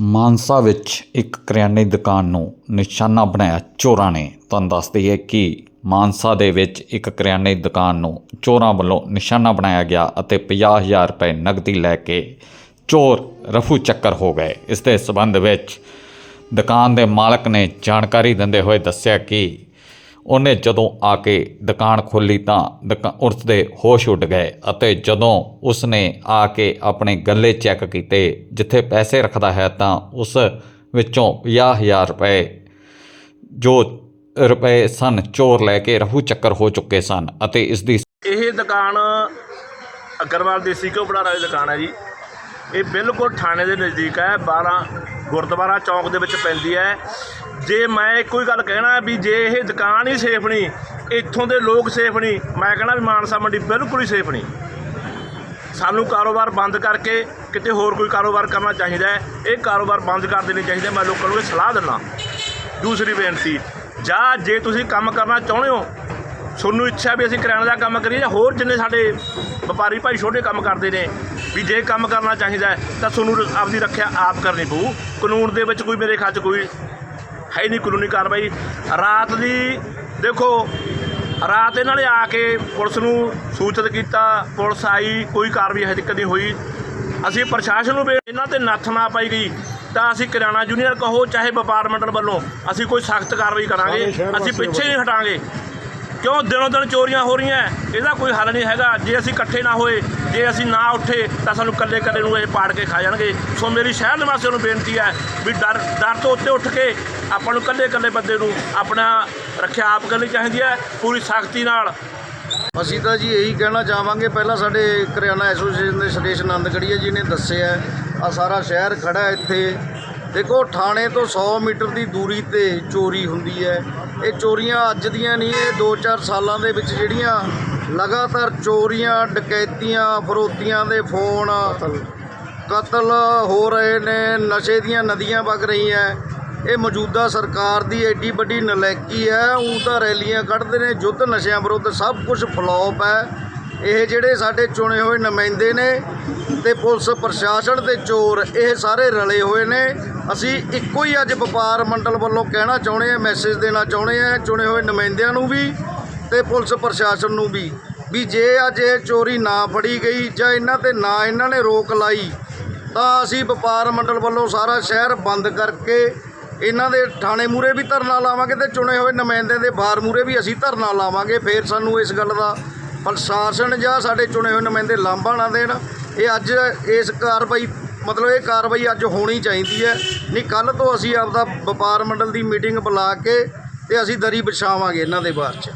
ਮਾਨਸਾ ਵਿੱਚ ਇੱਕ ਕਰਿਆਨੇ ਦੀ ਦੁਕਾਨ ਨੂੰ ਨਿਸ਼ਾਨਾ ਬਣਾਇਆ ਚੋਰਾਂ ਨੇ। ਤੁਹਾਨੂੰ ਦੱਸ ਦਈਏ ਕਿ ਮਾਨਸਾ ਦੇ ਵਿੱਚ ਇੱਕ ਕਰਿਆਨੇ ਦੀ ਦੁਕਾਨ ਨੂੰ ਚੋਰਾਂ ਵੱਲੋਂ ਨਿਸ਼ਾਨਾ ਬਣਾਇਆ ਗਿਆ ਅਤੇ 50000 ਰੁਪਏ ਨਗਦੀ ਲੈ ਕੇ ਚੋਰ ਰਫੂ ਚੱਕਰ ਹੋ ਗਏ। ਇਸ ਦੇ ਸਬੰਧ ਵਿੱਚ ਦੁਕਾਨ ਦੇ ਮਾਲਕ ਨੇ ਜਾਣਕਾਰੀ ਦਿੰਦੇ ਹੋਏ ਦੱਸਿਆ ਕਿ ਉਹਨੇ ਜਦੋਂ ਆ ਕੇ ਦੁਕਾਨ ਖੋਲੀ ਤਾਂ ਦੁਕਾ- ਉਸ ਦੇ ਹੋਸ਼ ਉੱਡ ਗਏ ਅਤੇ ਜਦੋਂ ਉਸਨੇ ਆ ਕੇ ਆਪਣੇ ਗੱਲੇ ਚੈੱਕ ਕੀਤੇ, ਜਿੱਥੇ ਪੈਸੇ ਰੱਖਦਾ ਹੈ ਤਾਂ ਉਸ ਵਿੱਚੋਂ 50000 ਰੁਪਏ, ਜੋ ਰੁਪਏ ਸਨ, ਚੋਰ ਲੈ ਕੇ ਰਹੂ ਚੱਕਰ ਹੋ ਚੁੱਕੇ ਸਨ ਅਤੇ ਇਸ ਦੀ ਇਹ ਦੁਕਾਨ ਅਗਰਵਾਲ ਦੇਸੀ ਘਿਓ ਬਣਾਉਣ ਵਾਲੀ ਦੁਕਾਨ ਹੈ ਜੀ। ਇਹ ਬਿਲਕੁਲ ਥਾਣੇ ਦੇ ਨਜ਼ਦੀਕ ਹੈ 12 ਗੁਰਦੁਆਰਾ ਚੌਂਕ ਦੇ ਵਿੱਚ ਪੈਂਦੀ ਹੈ। ਜੇ ਮੈਂ ਇੱਕੋ ਹੀ ਗੱਲ ਕਹਿਣਾ ਵੀ ਜੇ ਇਹ ਦੁਕਾਨ ਹੀ ਸੇਫ ਨਹੀਂ, ਇੱਥੋਂ ਦੇ ਲੋਕ ਸੇਫ ਨਹੀਂ, ਮੈਂ ਕਹਿਣਾ ਵੀ ਮਾਨਸਾ ਮੰਡੀ ਬਿਲਕੁਲ ਹੀ ਸੇਫ ਨਹੀਂ। ਸਾਨੂੰ ਕਾਰੋਬਾਰ ਬੰਦ ਕਰਕੇ ਕਿਤੇ ਹੋਰ ਕੋਈ ਕਾਰੋਬਾਰ ਕਰਨਾ ਚਾਹੀਦਾ ਹੈ। ਇਹ ਕਾਰੋਬਾਰ ਬੰਦ ਕਰ ਦੇਣੇ ਚਾਹੀਦੇ ਮੈਂ ਲੋਕਾਂ ਨੂੰ ਇਹ ਸਲਾਹ ਦਿੰਦਾ। ਦੂਸਰੀ ਬੇਨਤੀ, ਜਾਂ ਜੇ ਤੁਸੀਂ ਕੰਮ ਕਰਨਾ ਚਾਹੁੰਦੇ ਹੋ, ਤੁਹਾਨੂੰ ਇੱਛਾ ਵੀ ਅਸੀਂ ਕਰਿਆਨੇ ਦਾ ਕੰਮ ਕਰੀਏ ਜਾਂ ਹੋਰ ਜਿੰਨੇ ਸਾਡੇ ਵਪਾਰੀ ਭਾਈ ਛੋਟੇ ਕੰਮ ਕਰਦੇ ਨੇ ਵੀ ਜੇ ਕੰਮ ਕਰਨਾ ਚਾਹੀਦਾ ਤਾਂ ਤੁਹਾਨੂੰ ਆਪਦੀ ਰੱਖਿਆ ਆਪ ਕਰਨੀ ਪਊ। ਕਾਨੂੰਨ ਦੇ ਵਿੱਚ ਕੋਈ ਮੇਰੇ ਖਿਆਲ 'ਚ ਕੋਈ ਹੈ ਨਹੀਂ ਕਾਨੂੰਨੀ ਕਾਰਵਾਈ। ਰਾਤ ਦੀ ਦੇਖੋ ਰਾਤ ਇਹਨਾਂ ਨੇ ਆ ਕੇ ਪੁਲਿਸ ਨੂੰ ਸੂਚਿਤ ਕੀਤਾ ਪੁਲਿਸ ਆਈ ਕੋਈ ਕਾਰਵਾਈ ਹਜੇ ਤੱਕ ਨਹੀਂ ਹੋਈ। ਅਸੀਂ ਪ੍ਰਸ਼ਾਸਨ ਨੂੰ ਇਹਨਾਂ ਤੇ ਨੱਥ ਨਾ ਪਾਈ ਗਈ ਤਾਂ ਅਸੀਂ ਕਿਰਾਣਾ ਯੂਨੀਅਨ ਕਹੋ ਚਾਹੇ ਵਪਾਰ ਮੰਡਲ ਵੱਲੋਂ ਅਸੀਂ ਕੋਈ ਸਖਤ ਕਾਰਵਾਈ ਕਰਾਂਗੇ ਅਸੀਂ ਪਿੱਛੇ ਨਹੀਂ ਹਟਾਂਗੇ। ਕਿਉਂ ਦਿਨੋਂ ਦਿਨ ਚੋਰੀਆਂ ਹੋ ਰਹੀਆਂ? ਇਹਦਾ ਕੋਈ ਹੱਲ ਨਹੀਂ ਹੈਗਾ। ਜੇ ਅਸੀਂ ਇਕੱਠੇ ਨਾ ਹੋਏ, ਜੇ ਅਸੀਂ ਨਾ ਉੱਠੇ, ਤਾਂ ਸਾਨੂੰ ਇਕੱਲੇ ਇਕੱਲੇ ਨੂੰ ਇਹ ਪਾੜ ਕੇ ਖਾ ਜਾਣਗੇ। ਸੋ ਮੇਰੀ ਸ਼ਹਿਰ ਨਿਵਾਸੀਆਂ ਨੂੰ ਬੇਨਤੀ ਹੈ ਵੀ ਡਰ ਡਰ ਤੋਂ ਉੱਤੇ ਉੱਠ ਕੇ ਆਪਾਂ ਨੂੰ ਇਕੱਲੇ ਇਕੱਲੇ ਬੰਦੇ ਨੂੰ ਆਪਣਾ ਰੱਖਿਆ ਆਪ ਕਰਨੀ ਚਾਹੀਦੀ ਹੈ, ਪੂਰੀ ਸਖਤੀ ਨਾਲ। ਅਸੀਂ ਤਾਂ ਜੀ ਇਹੀ ਕਹਿਣਾ ਚਾਹਾਂਗੇ, ਪਹਿਲਾਂ ਸਾਡੇ ਕਰਿਆਨਾ ਐਸੋਸੀਏਸ਼ਨ ਦੇ ਸੁਰੇਸ਼ ਆਨੰਦਗੜੀਆ ਜੀ ਨੇ ਦੱਸਿਆ ਆ ਸਾਰਾ ਸ਼ਹਿਰ ਖੜਾ ਇੱਥੇ। ਦੇਖੋ ਥਾਣੇ ਤੋਂ 100 ਮੀਟਰ ਦੀ ਦੂਰੀ ਤੇ ਚੋਰੀ ਹੁੰਦੀ ਹੈ। ਇਹ ਚੋਰੀਆਂ ਅੱਜ ਦੀਆਂ ਨਹੀਂ ਇਹ 2-4 ਸਾਲਾਂ ਦੇ ਵਿੱਚ ਜਿਹੜੀਆਂ ਲਗਾਤਾਰ ਚੋਰੀਆਂ ਡਕੈਤੀਆਂ ਫਰੋਤੀਆਂ ਦੇ ਫੋਨ ਕਤਲ। ਹੋ ਰਹੇ ਨੇ ਨਸ਼ੇ ਦੀਆਂ ਨਦੀਆਂ ਵਗ ਰਹੀਆਂ ਇਹ ਮੌਜੂਦਾ ਸਰਕਾਰ ਦੀ ਐਡੀ ਵੱਡੀ ਨਲਾਇਕੀ ਹੈ ਉਹ ਤਾਂ ਰੈਲੀਆਂ ਕੱਢਦੇ ਨੇ ਯੁੱਧ ਨਸ਼ਿਆਂ ਵਿਰੁੱਧ ਸਭ ਕੁਝ ਫਲॉप ਹੈ। ਇਹ ਜਿਹੜੇ ਸਾਡੇ ਚੁਣੇ ਹੋਏ ਨੁਮਾਇੰਦੇ ਨੇ ਤੇ ਪੁਲਿਸ ਪ੍ਰਸ਼ਾਸਨ ਤੇ ਚੋਰ, ਇਹ ਸਾਰੇ ਰਲੇ ਹੋਏ ਨੇ। ਅਸੀਂ ਇੱਕੋ ਹੀ ਅੱਜ ਵਪਾਰ ਮੰਡਲ ਵੱਲੋਂ ਕਹਿਣਾ ਚਾਹੁੰਦੇ ਆ ਮੈਸੇਜ ਦੇਣਾ ਚਾਹੁੰਦੇ ਆ ਚੁਣੇ ਹੋਏ ਨੁਮਾਇੰਦਿਆਂ ਨੂੰ ਵੀ ਤੇ ਪੁਲਿਸ ਪ੍ਰਸ਼ਾਸਨ ਨੂੰ ਵੀ ਵੀ ਜੇ ਅੱਜ ਇਹ ਚੋਰੀ ਨਾ ਫੜੀ ਗਈ ਜਾਂ ਇਹਨਾਂ ਤੇ ਨਾ ਇਹਨਾਂ ਨੇ ਰੋਕ ਲਾਈ, ਤਾਂ ਅਸੀਂ ਵਪਾਰ ਮੰਡਲ ਵੱਲੋਂ ਸਾਰਾ ਸ਼ਹਿਰ ਬੰਦ ਕਰਕੇ ਇਹਨਾਂ ਦੇ ਥਾਣੇ ਮੂਰੇ ਵੀ ਧਰਨਾ ਲਾਵਾਂਗੇ ਤੇ ਚੁਣੇ ਹੋਏ ਨੁਮਾਇੰਦੇ ਦੇ ਬਾਰ ਮੂਰੇ ਵੀ ਅਸੀਂ ਧਰਨਾ ਲਾਵਾਂਗੇ। ਫੇਰ ਸਾਨੂੰ ਇਸ ਗੱਲ ਦਾ ਪ੍ਰਸ਼ਾਸਨ ਜਾਂ ਸਾਡੇ ਚੁਣੇ ਹੋਏ ਨੁਮਾਇੰਦੇ ਲਾਂਭਾ ਨਾ ਦੇਣ। ਇਹ ਅੱਜ ਇਸ ਕਾਰਵਾਈ, ਮਤਲਬ ਇਹ ਕਾਰਵਾਈ ਅੱਜ ਹੋਣੀ ਚਾਹੀਦੀ ਹੈ। ਨਹੀਂ, ਕੱਲ ਤੋਂ ਅਸੀਂ ਆਪਦਾ ਵਪਾਰ ਮੰਡਲ ਦੀ ਮੀਟਿੰਗ ਬੁਲਾ ਕੇ ਤੇ ਅਸੀਂ ਦਰੀ ਵਿਛਾਵਾਂਗੇ ਇਹਨਾਂ ਦੇ ਬਾਰੇ ਚ।